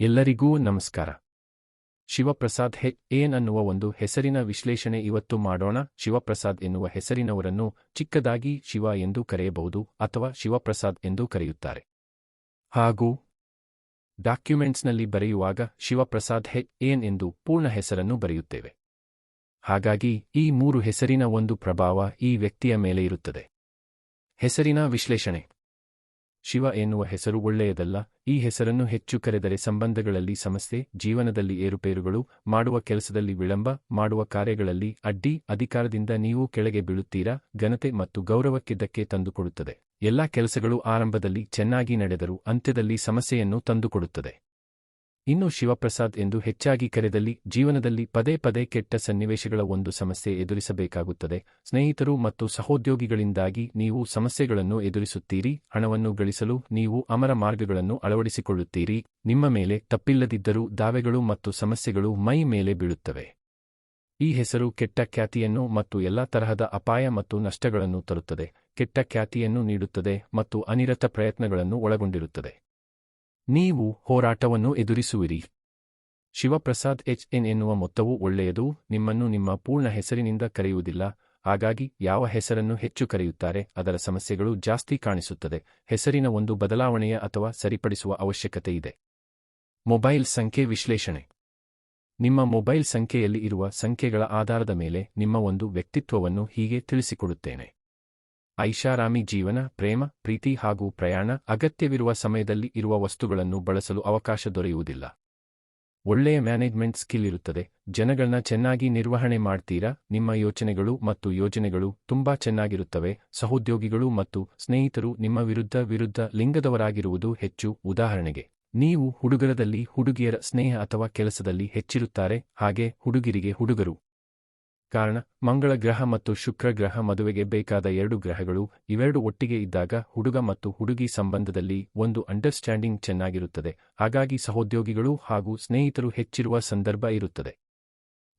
ಎಲ್ಲರಿಗೂ ನಮಸ್ಕಾರ. ಶಿವಪ್ರಸಾದ್ ಹೆ, ಏನ್ ಅನ್ನುವ ಒಂದು ಹೆಸರಿನ ವಿಶ್ಲೇಷಣೆ ಇವತ್ತು ಮಾಡೋಣ. ಶಿವಪ್ರಸಾದ್ ಎನ್ನುವ ಹೆಸರಿನವರನ್ನು ಚಿಕ್ಕದಾಗಿ ಶಿವ ಎಂದು ಕರೆಯಬಹುದು ಅಥವಾ ಶಿವಪ್ರಸಾದ್ ಎಂದು ಕರೆಯುತ್ತಾರೆ. ಹಾಗೂ ಡಾಕ್ಯುಮೆಂಟ್ಸ್ನಲ್ಲಿ ಬರೆಯುವಾಗ ಶಿವಪ್ರಸಾದ್ ಹೆ, ಏನ್ ಎಂದು ಪೂರ್ಣ ಹೆಸರನ್ನು ಬರೆಯುತ್ತೇವೆ. ಹಾಗಾಗಿ ಈ ಮೂರು ಹೆಸರಿನ ಒಂದು ಪ್ರಭಾವ ಈ ವ್ಯಕ್ತಿಯ ಮೇಲೆ ಇರುತ್ತದೆ. ಹೆಸರಿನ ವಿಶ್ಲೇಷಣೆ. ಶಿವ ಎನ್ನುವ ಹೆಸರು ಒಳ್ಳೆಯದಲ್ಲ, ಈ ಹೆಸರನ್ನು ಹೆಚ್ಚು ಕರೆದರೆ ಸಂಬಂಧಗಳಲ್ಲಿ ಸಮಸ್ಯೆ, ಜೀವನದಲ್ಲಿ ಏರುಪೇರುಗಳು, ಮಾಡುವ ಕೆಲಸದಲ್ಲಿ ವಿಳಂಬ, ಮಾಡುವ ಕಾರ್ಯಗಳಲ್ಲಿ ಅಡ್ಡಿ, ಅಧಿಕಾರದಿಂದ ನೀವು ಕೆಳಗೆ ಬೀಳುತ್ತೀರಾ, ಘನತೆ ಮತ್ತು ಗೌರವಕ್ಕೆ ಧಕ್ಕೆ ತಂದುಕೊಡುತ್ತದೆ. ಎಲ್ಲಾ ಕೆಲಸಗಳು ಆರಂಭದಲ್ಲಿ ಚೆನ್ನಾಗಿ ನಡೆದರೂ ಅಂತ್ಯದಲ್ಲಿ ಸಮಸ್ಯೆಯನ್ನು ತಂದುಕೊಡುತ್ತದೆ. ಇನ್ನು ಶಿವಪ್ರಸಾದ್ ಎಂದು ಹೆಚ್ಚಾಗಿ ಕರೆದಲ್ಲಿ ಜೀವನದಲ್ಲಿ ಪದೇ ಪದೇ ಕೆಟ್ಟ ಸನ್ನಿವೇಶಗಳ ಒಂದು ಸಮಸ್ಯೆ ಎದುರಿಸಬೇಕಾಗುತ್ತದೆ. ಸ್ನೇಹಿತರು ಮತ್ತು ಸಹೋದ್ಯೋಗಿಗಳಿಂದಾಗಿ ನೀವು ಸಮಸ್ಯೆಗಳನ್ನು ಎದುರಿಸುತ್ತೀರಿ, ಹಣವನ್ನು ಗಳಿಸಲು ನೀವು ಅಮರ ಮಾರ್ಗಗಳನ್ನು ಅಳವಡಿಸಿಕೊಳ್ಳುತ್ತೀರಿ, ನಿಮ್ಮ ಮೇಲೆ ತಪ್ಪಿಲ್ಲದಿದ್ದರೂ ದಾವೆಗಳು ಮತ್ತು ಸಮಸ್ಯೆಗಳು ಮೈ ಮೇಲೆ ಬೀಳುತ್ತವೆ. ಈ ಹೆಸರು ಕೆಟ್ಟ ಖ್ಯಾತಿಯನ್ನು ಮತ್ತು ಎಲ್ಲಾ ತರಹದ ಅಪಾಯ ಮತ್ತು ನಷ್ಟಗಳನ್ನು ತರುತ್ತದೆ. ಕೆಟ್ಟ ಖ್ಯಾತಿಯನ್ನು ನೀಡುತ್ತದೆ ಮತ್ತು ಅನಿರತ ಪ್ರಯತ್ನಗಳನ್ನು ಒಳಗೊಂಡಿರುತ್ತದೆ. ನೀವು ಹೋರಾಟವನ್ನು ಎದುರಿಸುವಿರಿ. ಶಿವಪ್ರಸಾದ್ ಎಚ್ ಎನ್ ಎನ್ನುವ ಮೊತ್ತವು ಒಳ್ಳೆಯದು, ನಿಮ್ಮನ್ನು ನಿಮ್ಮ ಪೂರ್ಣ ಹೆಸರಿನಿಂದ ಕರೆಯುವುದಿಲ್ಲ, ಹಾಗಾಗಿ ಯಾವ ಹೆಸರನ್ನು ಹೆಚ್ಚು ಕರೆಯುತ್ತಾರೆ, ಅದರ ಸಮಸ್ಯೆಗಳು ಜಾಸ್ತಿ ಕಾಣಿಸುತ್ತದೆ, ಹೆಸರಿನ ಒಂದು ಬದಲಾವಣೆಯ ಅಥವಾ ಸರಿಪಡಿಸುವ ಅವಶ್ಯಕತೆ ಇದೆ. ಮೊಬೈಲ್ ಸಂಖ್ಯೆ ವಿಶ್ಲೇಷಣೆ. ನಿಮ್ಮ ಮೊಬೈಲ್ ಸಂಖ್ಯೆಯಲ್ಲಿ ಇರುವ ಸಂಖ್ಯೆಗಳ ಆಧಾರದ ಮೇಲೆ ನಿಮ್ಮ ಒಂದು ವ್ಯಕ್ತಿತ್ವವನ್ನು ಹೀಗೆ ತಿಳಿಸಿಕೊಡುತ್ತೇನೆ. ಐಷಾರಾಮಿ ಜೀವನ, ಪ್ರೇಮ, ಪ್ರೀತಿ ಹಾಗೂ ಪ್ರಯಾಣ ಅಗತ್ಯವಿರುವ ಸಮಯದಲ್ಲಿ ಇರುವ ವಸ್ತುಗಳನ್ನು ಬಳಸಲು ಅವಕಾಶ ದೊರೆಯುವುದಿಲ್ಲ. ಒಳ್ಳೆಯ ಮ್ಯಾನೇಜ್ಮೆಂಟ್ ಸ್ಕಿಲ್ ಇರುತ್ತದೆ. ಜನಗಳನ್ನ ಚೆನ್ನಾಗಿ ನಿರ್ವಹಣೆ ಮಾಡ್ತೀರಾ? ನಿಮ್ಮ ಯೋಚನೆಗಳು ಮತ್ತು ಯೋಜನೆಗಳು ತುಂಬಾ ಚೆನ್ನಾಗಿರುತ್ತವೆ. ಸಹೋದ್ಯೋಗಿಗಳು ಮತ್ತು ಸ್ನೇಹಿತರು ನಿಮ್ಮ ವಿರುದ್ಧ ವಿರುದ್ಧ ಲಿಂಗದವರಾಗಿರುವುದು ಹೆಚ್ಚು ಉದಾಹರಣೆಗೆ. ನೀವು ಹುಡುಗರದಲ್ಲಿ ಹುಡುಗಿಯರ ಸ್ನೇಹ ಅಥವಾ ಕೆಲಸದಲ್ಲಿ ಹೆಚ್ಚಿರುತ್ತಾರೆ. ಹಾಗೆ ಹುಡುಗಿರಿಗೆ ಹುಡುಗರು. ಕಾರಣ, ಮಂಗಳ ಗ್ರಹ ಮತ್ತು ಶುಕ್ರ ಗ್ರಹ ಮದುವೆಗೆ ಬೇಕಾದ ಎರಡು ಗ್ರಹಗಳು ಇವೆರಡು ಒಟ್ಟಿಗೆ ಇದ್ದಾಗ ಹುಡುಗ ಮತ್ತು ಹುಡುಗಿ ಸಂಬಂಧದಲ್ಲಿ ಒಂದು ಅಂಡರ್ಸ್ಟ್ಯಾಂಡಿಂಗ್ ಚೆನ್ನಾಗಿರುತ್ತದೆ. ಹಾಗಾಗಿ ಸಹೋದ್ಯೋಗಿಗಳು ಹಾಗೂ ಸ್ನೇಹಿತರು ಹೆಚ್ಚಿರುವ ಸಂದರ್ಭ ಇರುತ್ತದೆ.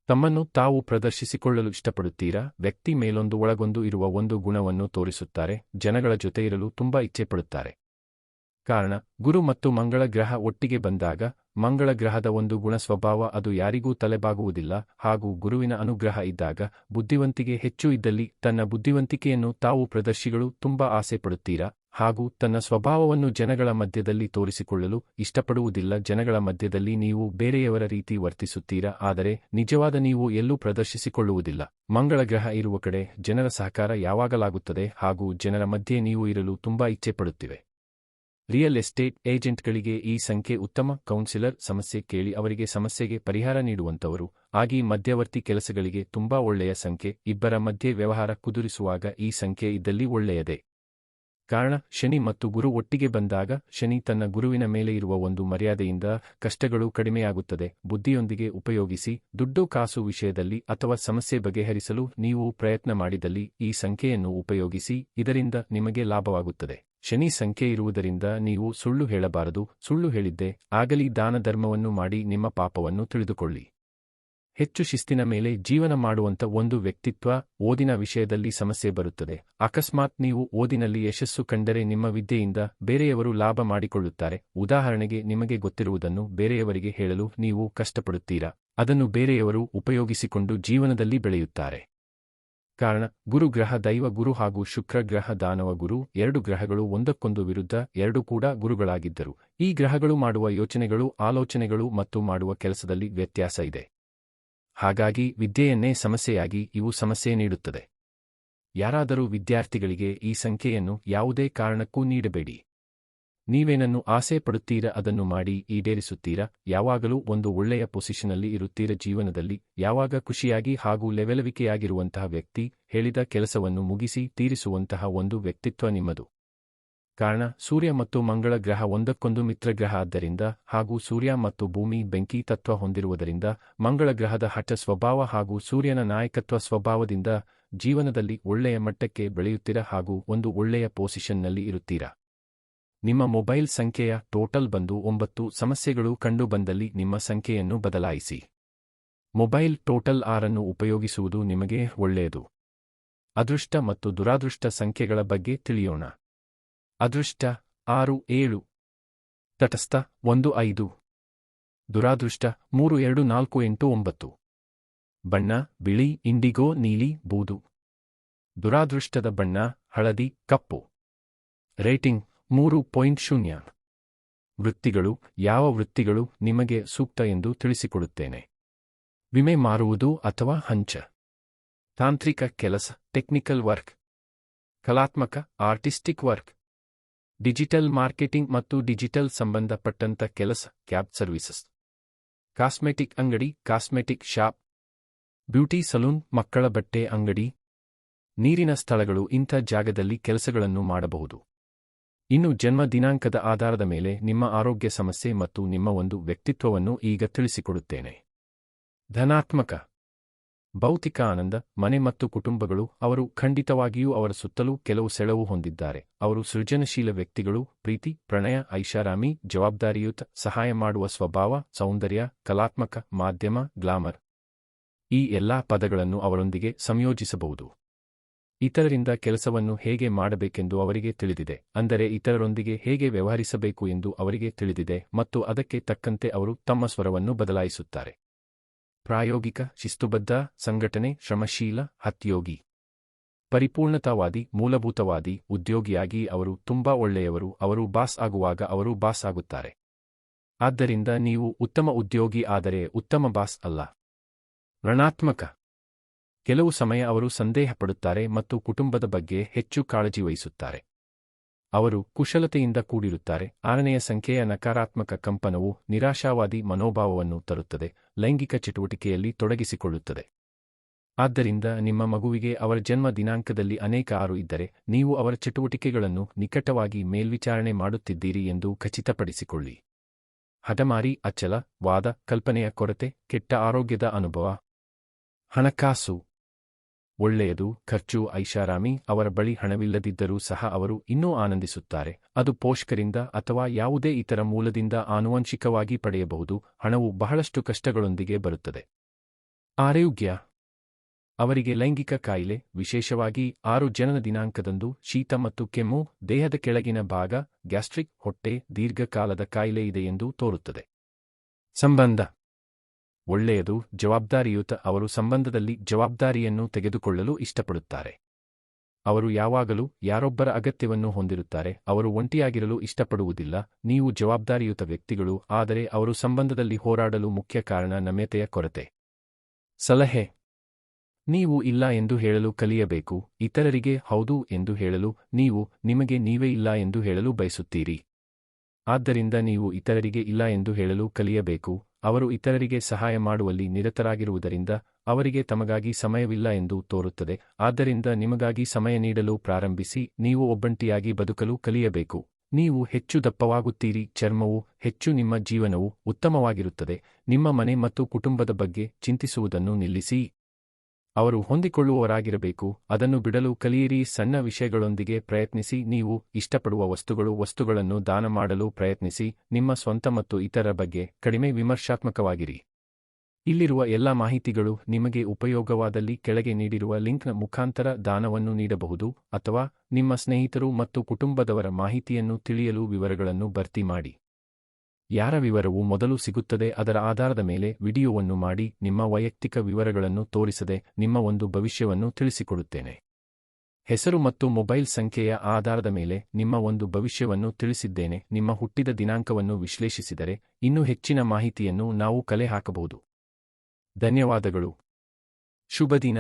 ತಮ್ಮನ್ನು ತಾವು ಪ್ರದರ್ಶಿಸಿಕೊಳ್ಳಲು ಇಷ್ಟಪಡುತ್ತೀರಾ? ವ್ಯಕ್ತಿ ಮೇಲೊಂದು ಒಳಗೊಂದು ಇರುವ ಒಂದು ಗುಣವನ್ನು ತೋರಿಸುತ್ತಾರೆ, ಜನಗಳ ಜೊತೆ ಇರಲು ತುಂಬಾ ಇಚ್ಛೆಪಡುತ್ತಾರೆ. ಕಾರಣ, ಗುರು ಮತ್ತು ಮಂಗಳ ಗ್ರಹ ಒಟ್ಟಿಗೆ ಬಂದಾಗ ಮಂಗಳ ಗ್ರಹದ ಒಂದು ಗುಣ ಸ್ವಭಾವ ಅದು ಯಾರಿಗೂ ತಲೆಬಾಗುವುದಿಲ್ಲ ಹಾಗೂ ಗುರುವಿನ ಅನುಗ್ರಹ ಇದ್ದಾಗ ಬುದ್ಧಿವಂತಿಕೆ ಹೆಚ್ಚು ಇದ್ದಲ್ಲಿ ತನ್ನ ಬುದ್ಧಿವಂತಿಕೆಯನ್ನು ತಾವು ಪ್ರದರ್ಶಿಗಳು ತುಂಬಾ ಆಸೆ ಪಡುತ್ತೀರಾ? ಹಾಗೂ ತನ್ನ ಸ್ವಭಾವವನ್ನು ಜನಗಳ ಮಧ್ಯದಲ್ಲಿ ತೋರಿಸಿಕೊಳ್ಳಲು ಇಷ್ಟಪಡುವುದಿಲ್ಲ ಜನಗಳ ಮಧ್ಯದಲ್ಲಿ ನೀವು ಬೇರೆಯವರ ರೀತಿ ವರ್ತಿಸುತ್ತೀರಾ? ಆದರೆ ನಿಜವಾದ ನೀವು ಎಲ್ಲೂ ಪ್ರದರ್ಶಿಸಿಕೊಳ್ಳುವುದಿಲ್ಲ. ಮಂಗಳ ಗ್ರಹ ಇರುವ ಕಡೆ ಜನರ ಸಹಕಾರ ಯಾವಾಗಲಾಗುತ್ತದೆ ಹಾಗೂ ಜನರ ಮಧ್ಯೆ ನೀವು ಇರಲು ತುಂಬಾ ಇಚ್ಛೆಪಡುತ್ತಿವೆ. ರಿಯಲ್ ಎಸ್ಟೇಟ್ ಏಜೆಂಟ್ಗಳಿಗೆ ಈ ಸಂಖ್ಯೆ ಉತ್ತಮ ಕೌನ್ಸಿಲರ್ ಸಮಸ್ಯೆ ಕೇಳಿ ಅವರಿಗೆ ಸಮಸ್ಯೆಗೆ ಪರಿಹಾರ ನೀಡುವಂತವರು. ಆಗಿ ಮಧ್ಯವರ್ತಿ ಕೆಲಸಗಳಿಗೆ ತುಂಬಾ ಒಳ್ಳೆಯ ಸಂಖ್ಯೆ. ಇಬ್ಬರ ಮಧ್ಯೆ ವ್ಯವಹಾರ ಕುದುರಿಸುವಾಗ ಈ ಸಂಖ್ಯೆ ಇದ್ದಲ್ಲಿ ಒಳ್ಳೆಯದೇ. ಕಾರಣ, ಶನಿ ಮತ್ತು ಗುರು ಒಟ್ಟಿಗೆ ಬಂದಾಗ ಶನಿ ತನ್ನ ಗುರುವಿನ ಮೇಲೆ ಇರುವ ಒಂದು ಮರ್ಯಾದೆಯಿಂದ ಕಷ್ಟಗಳು ಕಡಿಮೆಯಾಗುತ್ತದೆ. ಬುದ್ಧಿಯೊಂದಿಗೆ ಉಪಯೋಗಿಸಿ, ದುಡ್ಡು ಕಾಸು ವಿಷಯದಲ್ಲಿ ಅಥವಾ ಸಮಸ್ಯೆ ಬಗೆಹರಿಸಲು ನೀವು ಪ್ರಯತ್ನ ಮಾಡಿದಲ್ಲಿ ಈ ಸಂಖ್ಯೆಯನ್ನು ಉಪಯೋಗಿಸಿ, ಇದರಿಂದ ನಿಮಗೆ ಲಾಭವಾಗುತ್ತದೆ. ಶನಿ ಸಂಖ್ಯೆ ಇರುವುದರಿಂದ ನೀವು ಸುಳ್ಳು ಹೇಳಬಾರದು. ಸುಳ್ಳು ಹೇಳಿದ್ದೆ, ಆಗಲಿ ದಾನ ಧರ್ಮವನ್ನು ಮಾಡಿ ನಿಮ್ಮ ಪಾಪವನ್ನು ತಿಳಿದುಕೊಳ್ಳಿ. ಹೆಚ್ಚು ಶಿಸ್ತಿನ ಮೇಲೆ ಜೀವನ ಮಾಡುವಂತ ಒಂದು ವ್ಯಕ್ತಿತ್ವ ಓದಿನ ವಿಷಯದಲ್ಲಿ ಸಮಸ್ಯೆ ಬರುತ್ತದೆ. ಅಕಸ್ಮಾತ್ ನೀವು ಓದಿನಲ್ಲಿ ಯಶಸ್ಸು ಕಂಡರೆ ನಿಮ್ಮ ವಿದ್ಯೆಯಿಂದ ಬೇರೆಯವರು ಲಾಭ ಮಾಡಿಕೊಳ್ಳುತ್ತಾರೆ. ಉದಾಹರಣೆಗೆ, ನಿಮಗೆ ಗೊತ್ತಿರುವುದನ್ನು ಬೇರೆಯವರಿಗೆ ಹೇಳಲು ನೀವು ಕಷ್ಟಪಡುತ್ತೀರಾ? ಅದನ್ನು ಬೇರೆಯವರು ಉಪಯೋಗಿಸಿಕೊಂಡು ಜೀವನದಲ್ಲಿ ಬೆಳೆಯುತ್ತಾರೆ. ಕಾರಣ, ಗುರು ಗ್ರಹ ದೈವ ಗುರು ಹಾಗೂ ಶುಕ್ರ ಗ್ರಹ ದಾನವ ಗುರು, ಎರಡು ಗ್ರಹಗಳು ಒಂದಕ್ಕೊಂದು ವಿರುದ್ಧ, ಎರಡು ಕೂಡ ಗುರುಗಳಾಗಿದ್ದರು. ಈ ಗ್ರಹಗಳು ಮಾಡುವ ಯೋಚನೆಗಳು, ಆಲೋಚನೆಗಳು ಮತ್ತು ಮಾಡುವ ಕೆಲಸದಲ್ಲಿ ವ್ಯತ್ಯಾಸ ಇದೆ. ಹಾಗಾಗಿ ವಿದ್ಯೆಯನ್ನೇ ಸಮಸ್ಯೆಯಾಗಿ ಇವು ಸಮಸ್ಯೆ ನೀಡುತ್ತದೆ. ಯಾರಾದರೂ ವಿದ್ಯಾರ್ಥಿಗಳಿಗೆ ಈ ಸಂಖ್ಯೆಯನ್ನು ಯಾವುದೇ ಕಾರಣಕ್ಕೂ ನೀಡಬೇಡಿ. ನೀವೇನನ್ನು ಆಸೆ ಪಡುತ್ತೀರ ಅದನ್ನು ಮಾಡಿ ಈಡೇರಿಸುತ್ತೀರಾ? ಯಾವಾಗಲೂ ಒಂದು ಒಳ್ಳೆಯ ಪೊಸಿಷನಲ್ಲಿ ಇರುತ್ತೀರ ಜೀವನದಲ್ಲಿ? ಯಾವಾಗ ಖುಷಿಯಾಗಿ ಹಾಗೂ ಲೆವೆಲವಿಕೆಯಾಗಿರುವಂತಹ ವ್ಯಕ್ತಿ ಹೇಳಿದ ಕೆಲಸವನ್ನು ಮುಗಿಸಿ ತೀರಿಸುವಂತಹ ಒಂದು ವ್ಯಕ್ತಿತ್ವ ನಿಮ್ಮದು. ಕಾರಣ, ಸೂರ್ಯ ಮತ್ತು ಮಂಗಳ ಗ್ರಹ ಒಂದಕ್ಕೊಂದು ಮಿತ್ರಗ್ರಹ ಆದ್ದರಿಂದ ಹಾಗೂ ಸೂರ್ಯ ಮತ್ತು ಭೂಮಿ ಬೆಂಕಿ ತತ್ವ ಹೊಂದಿರುವುದರಿಂದ ಮಂಗಳ ಗ್ರಹದ ಹಠ ಸ್ವಭಾವ ಹಾಗೂ ಸೂರ್ಯನ ನಾಯಕತ್ವ ಸ್ವಭಾವದಿಂದ ಜೀವನದಲ್ಲಿ ಒಳ್ಳೆಯ ಮಟ್ಟಕ್ಕೆ ಬೆಳೆಯುತ್ತೀರಾ ಹಾಗೂ ಒಂದು ಒಳ್ಳೆಯ ಪೊಸಿಷನ್ನಲ್ಲಿ ಇರುತ್ತೀರಾ? ನಿಮ್ಮ ಮೊಬೈಲ್ ಸಂಖ್ಯೆಯ ಟೋಟಲ್ ಬಂದು ಒಂಬತ್ತು ಸಮಸ್ಯೆಗಳು ಕಂಡುಬಂದಲ್ಲಿ ನಿಮ್ಮ ಸಂಖ್ಯೆಯನ್ನು ಬದಲಾಯಿಸಿ. ಮೊಬೈಲ್ ಟೋಟಲ್ ಆರನ್ನು ಉಪಯೋಗಿಸುವುದು ನಿಮಗೆ ಒಳ್ಳೆಯದು. ಅದೃಷ್ಟ ಮತ್ತು ದುರಾದೃಷ್ಟ ಸಂಖ್ಯೆಗಳ ಬಗ್ಗೆ ತಿಳಿಯೋಣ. ಅದೃಷ್ಟ ಆರು ಏಳು, ತಟಸ್ಥ ಒಂದು ಐದು, ದುರಾದೃಷ್ಟ ಮೂರು ಎರಡು ನಾಲ್ಕು ಎಂಟು ಒಂಬತ್ತು, ಬಣ್ಣ ಬಿಳಿ ಇಂಡಿಗೋ ನೀಲಿ ಬೂದು, ದುರಾದೃಷ್ಟದ ಬಣ್ಣ ಹಳದಿ ಕಪ್ಪು, ರೇಟಿಂಗ್ ಮೂರು ಪಾಯಿಂಟ್ ಶೂನ್ಯ. ವೃತ್ತಿಗಳು, ಯಾವ ವೃತ್ತಿಗಳು ನಿಮಗೆ ಸೂಕ್ತ ಎಂದು ತಿಳಿಸಿಕೊಡುತ್ತೇನೆ? ವಿಮೆ ಮಾರುವುದು ಅಥವಾ ಹಂಚ? ತಾಂತ್ರಿಕ ಕೆಲಸ, ಟೆಕ್ನಿಕಲ್ ವರ್ಕ್? ಕಲಾತ್ಮಕ, ಆರ್ಟಿಸ್ಟಿಕ್ ವರ್ಕ್? ಡಿಜಿಟಲ್ ಮಾರ್ಕೆಟಿಂಗ್ ಮತ್ತು ಡಿಜಿಟಲ್ ಸಂಬಂಧಪಟ್ಟಂತ ಕೆಲಸ, ಕ್ಯಾಬ್ ಸರ್ವಿಸಸ್? ಕಾಸ್ಮೆಟಿಕ್ ಅಂಗಡಿ, ಕಾಸ್ಮೆಟಿಕ್ ಶಾಪ್? ಬ್ಯೂಟಿ ಸಲೂನ್, ಮಕ್ಕಳ ಬಟ್ಟೆ ಅಂಗಡಿ? ನೀರಿನ ಸ್ಥಳಗಳು, ಇಂಥ ಜಾಗದಲ್ಲಿ ಕೆಲಸಗಳನ್ನು ಮಾಡಬಹುದು. ಇನ್ನು ಜನ್ಮ ದಿನಾಂಕದ ಆಧಾರದ ಮೇಲೆ ನಿಮ್ಮ ಆರೋಗ್ಯ ಸಮಸ್ಯೆ ಮತ್ತು ನಿಮ್ಮ ಒಂದು ವ್ಯಕ್ತಿತ್ವವನ್ನು ಈಗ ತಿಳಿಸಿಕೊಡುತ್ತೇನೆ. ಧನಾತ್ಮಕ. ಭೌತಿಕ ಆನಂದ, ಮನೆ ಮತ್ತು ಕುಟುಂಬಗಳು, ಅವರು ಖಂಡಿತವಾಗಿಯೂ ಅವರ ಸುತ್ತಲೂ ಕೆಲವು ಸೆಳವು ಹೊಂದಿದ್ದಾರೆ. ಅವರು ಸೃಜನಶೀಲ ವ್ಯಕ್ತಿಗಳು, ಪ್ರೀತಿ, ಪ್ರಣಯ, ಐಷಾರಾಮಿ, ಜವಾಬ್ದಾರಿಯುತ, ಸಹಾಯ ಮಾಡುವ ಸ್ವಭಾವ, ಸೌಂದರ್ಯ, ಕಲಾತ್ಮಕ, ಮಾಧ್ಯಮ, ಗ್ಲಾಮರ್. ಈ ಎಲ್ಲಾ ಪದಗಳನ್ನು ಅವರೊಂದಿಗೆ ಸಂಯೋಜಿಸಬಹುದು. ಇತರರಿಂದ ಕೆಲಸವನ್ನು ಹೇಗೆ ಮಾಡಬೇಕೆಂದು ಅವರಿಗೆ ತಿಳಿದಿದೆ. ಅಂದರೆ ಇತರರೊಂದಿಗೆ ಹೇಗೆ ವ್ಯವಹರಿಸಬೇಕು ಎಂದು ಅವರಿಗೆ ತಿಳಿದಿದೆ ಮತ್ತು ಅದಕ್ಕೆ ತಕ್ಕಂತೆ ಅವರು ತಮ್ಮ ಸ್ವರವನ್ನು ಬದಲಾಯಿಸುತ್ತಾರೆ. ಪ್ರಾಯೋಗಿಕ, ಶಿಸ್ತುಬದ್ಧ, ಸಂಘಟನೆ, ಶ್ರಮಶೀಲ, ಹತ್ಯೋಗಿ. ಪರಿಪೂರ್ಣತಾವಾದಿ, ಮೂಲಭೂತವಾದಿ, ಉದ್ಯೋಗಿಯಾಗಿ ಅವರು ತುಂಬಾ ಒಳ್ಳೆಯವರು, ಅವರು ಬಾಸ್ ಆಗುವಾಗ ಅವರು ಬಾಸ್ ಆಗುತ್ತಾರೆ. ಆದ್ದರಿಂದ ನೀವು ಉತ್ತಮ ಉದ್ಯೋಗಿ ಆದರೆ ಉತ್ತಮ ಬಾಸ್ ಅಲ್ಲ. ಋಣಾತ್ಮಕ. ಕೆಲವು ಸಮಯ ಅವರು ಸಂದೇಹಪಡುತ್ತಾರೆ ಮತ್ತು ಕುಟುಂಬದ ಬಗ್ಗೆ ಹೆಚ್ಚು ಕಾಳಜಿ ವಹಿಸುತ್ತಾರೆ. ಅವರು ಕುಶಲತೆಯಿಂದ ಕೂಡಿರುತ್ತಾರೆ. ಆರನೆಯ ಸಂಖ್ಯೆಯ ನಕಾರಾತ್ಮಕ ಕಂಪನವು ನಿರಾಶಾವಾದಿ ಮನೋಭಾವವನ್ನು ತರುತ್ತದೆ, ಲೈಂಗಿಕ ಚಟುವಟಿಕೆಯಲ್ಲಿ ತೊಡಗಿಸಿಕೊಳ್ಳುತ್ತದೆ. ಆದ್ದರಿಂದ ನಿಮ್ಮ ಮಗುವಿಗೆ ಅವರ ಜನ್ಮ ದಿನಾಂಕದಲ್ಲಿ ಅನೇಕ ಆರು ಇದ್ದರೆ, ನೀವು ಅವರ ಚಟುವಟಿಕೆಗಳನ್ನು ನಿಕಟವಾಗಿ ಮೇಲ್ವಿಚಾರಣೆ ಮಾಡುತ್ತಿದ್ದೀರಿ ಎಂದು ಖಚಿತಪಡಿಸಿಕೊಳ್ಳಿ. ಹಠಮಾರಿ, ಅಚಲ ವಾದ, ಕಲ್ಪನೆಯ ಕೊರತೆ, ಕೆಟ್ಟ ಆರೋಗ್ಯದ ಅನುಭವ. ಹಣಕಾಸು. ಒಳ್ಳೆಯದು, ಖರ್ಚು, ಐಷಾರಾಮಿ, ಅವರ ಬಳಿ ಹಣವಿಲ್ಲದಿದ್ದರೂ ಸಹ ಅವರು ಇನ್ನೂ ಆನಂದಿಸುತ್ತಾರೆ. ಅದು ಪೋಷಕರಿಂದ ಅಥವಾ ಯಾವುದೇ ಇತರ ಮೂಲದಿಂದ ಆನುವಂಶಿಕವಾಗಿ ಪಡೆಯಬಹುದು, ಹಣವು ಬಹಳಷ್ಟು ಕಷ್ಟಗಳೊಂದಿಗೆ ಬರುತ್ತದೆ. ಆರೋಗ್ಯ. ಅವರಿಗೆ ಲೈಂಗಿಕ ಕಾಯಿಲೆ, ವಿಶೇಷವಾಗಿ ಆರು ಜನನ ದಿನಾಂಕದಂದು ಶೀತ ಮತ್ತು ಕೆಮ್ಮು, ದೇಹದ ಕೆಳಗಿನ ಭಾಗ, ಗ್ಯಾಸ್ಟ್ರಿಕ್ ಹೊಟ್ಟೆ, ದೀರ್ಘಕಾಲದ ಕಾಯಿಲೆ ಇದೆ ಎಂದು ತೋರುತ್ತದೆ. ಸಂಬಂಧ. ಒಳ್ಳೆಯದು, ಜವಾಬ್ದಾರಿಯುತ ಅವರು ಸಂಬಂಧದಲ್ಲಿ ಜವಾಬ್ದಾರಿಯನ್ನು ತೆಗೆದುಕೊಳ್ಳಲು ಇಷ್ಟಪಡುತ್ತಾರೆ. ಅವರು ಯಾವಾಗಲೂ ಯಾರೊಬ್ಬರ ಅಗತ್ಯವನ್ನು ಹೊಂದಿರುತ್ತಾರೆ, ಅವರು ಒಂಟಿಯಾಗಿರಲು ಇಷ್ಟಪಡುವುದಿಲ್ಲ, ನೀವು ಜವಾಬ್ದಾರಿಯುತ ವ್ಯಕ್ತಿಗಳು, ಆದರೆ ಅವರು ಸಂಬಂಧದಲ್ಲಿ ಹೋರಾಡಲು ಮುಖ್ಯ ಕಾರಣ ನಮ್ಯತೆಯ ಕೊರತೆ. ಸಲಹೆ. ನೀವು ಇಲ್ಲ ಎಂದು ಹೇಳಲು ಕಲಿಯಬೇಕು, ಇತರರಿಗೆ ಹೌದು ಎಂದು ಹೇಳಲು, ನೀವು ನಿಮಗೆ ನೀವೇ ಇಲ್ಲ ಎಂದು ಹೇಳಲು ಬಯಸುತ್ತೀರಿ. ಆದ್ದರಿಂದ ನೀವು ಇತರರಿಗೆ ಇಲ್ಲ ಎಂದು ಹೇಳಲು ಕಲಿಯಬೇಕು. ಅವರು ಇತರರಿಗೆ ಸಹಾಯ ಮಾಡುವಲ್ಲಿ ನಿರತರಾಗಿರುವುದರಿಂದ ಅವರಿಗೆ ತಮಗಾಗಿ ಸಮಯವಿಲ್ಲ ಎಂದು ತೋರುತ್ತದೆ. ಆದ್ದರಿಂದ ನಿಮಗಾಗಿ ಸಮಯ ನೀಡಲು ಪ್ರಾರಂಭಿಸಿ, ನೀವು ಒಬ್ಬಂಟಿಯಾಗಿ ಬದುಕಲು ಕಲಿಯಬೇಕು. ನೀವು ಹೆಚ್ಚು ದಪ್ಪವಾಗುತ್ತೀರಿ, ಚರ್ಮವು ಹೆಚ್ಚು ನಿಮ್ಮ ಜೀವನವು ಉತ್ತಮವಾಗಿರುತ್ತದೆ. ನಿಮ್ಮ ಮನೆ ಮತ್ತು ಕುಟುಂಬದ ಬಗ್ಗೆ ಚಿಂತಿಸುವುದನ್ನು ನಿಲ್ಲಿಸಿ. ಅವರು ಹೊಂದಿಕೊಳ್ಳುವವರಾಗಿರಬೇಕು. ಅದನ್ನು ಬಿಡಲು ಕಲಿಯಿರಿ. ಸಣ್ಣ ವಿಷಯಗಳೊಂದಿಗೆ ಪ್ರಯತ್ನಿಸಿ. ನೀವು ಇಷ್ಟಪಡುವ ವಸ್ತುಗಳು ವಸ್ತುಗಳನ್ನು ದಾನ ಮಾಡಲು ಪ್ರಯತ್ನಿಸಿ. ನಿಮ್ಮ ಸ್ವಂತ ಮತ್ತು ಇತರ ಬಗ್ಗೆ ಕಡಿಮೆ ವಿಮರ್ಶಾತ್ಮಕವಾಗಿರಿ. ಇಲ್ಲಿರುವ ಎಲ್ಲ ಮಾಹಿತಿಗಳು ನಿಮಗೆ ಉಪಯೋಗವಾದಲ್ಲಿ ಕೆಳಗೆ ನೀಡಿರುವ ಲಿಂಕ್ನ ಮುಖಾಂತರ ದಾನವನ್ನು ನೀಡಬಹುದು ಅಥವಾ ನಿಮ್ಮ ಸ್ನೇಹಿತರು ಮತ್ತು ಕುಟುಂಬದವರ ಮಾಹಿತಿಯನ್ನು ತಿಳಿಯಲು ವಿವರಗಳನ್ನು ಭರ್ತಿ ಮಾಡಿ. ಯಾರ ವಿವರವು ಮೊದಲು ಸಿಗುತ್ತದೆ ಅದರ ಆಧಾರದ ಮೇಲೆ ವಿಡಿಯೋವನ್ನು ಮಾಡಿ, ನಿಮ್ಮ ವೈಯಕ್ತಿಕ ವಿವರಗಳನ್ನು ತೋರಿಸದೆ ನಿಮ್ಮ ಒಂದು ಭವಿಷ್ಯವನ್ನು ತಿಳಿಸಿಕೊಡುತ್ತೇನೆ. ಹೆಸರು ಮತ್ತು ಮೊಬೈಲ್ ಸಂಖ್ಯೆಯ ಆಧಾರದ ಮೇಲೆ ನಿಮ್ಮ ಒಂದು ಭವಿಷ್ಯವನ್ನು ತಿಳಿಸಿದ್ದೇನೆ, ನಿಮ್ಮ ಹುಟ್ಟಿದ ದಿನಾಂಕವನ್ನು ವಿಶ್ಲೇಷಿಸಿದರೆ ಇನ್ನೂ ಹೆಚ್ಚಿನ ಮಾಹಿತಿಯನ್ನು ನಾವು ಕಲೆ ಹಾಕಬಹುದು. ಧನ್ಯವಾದಗಳು. ಶುಭ ದಿನ.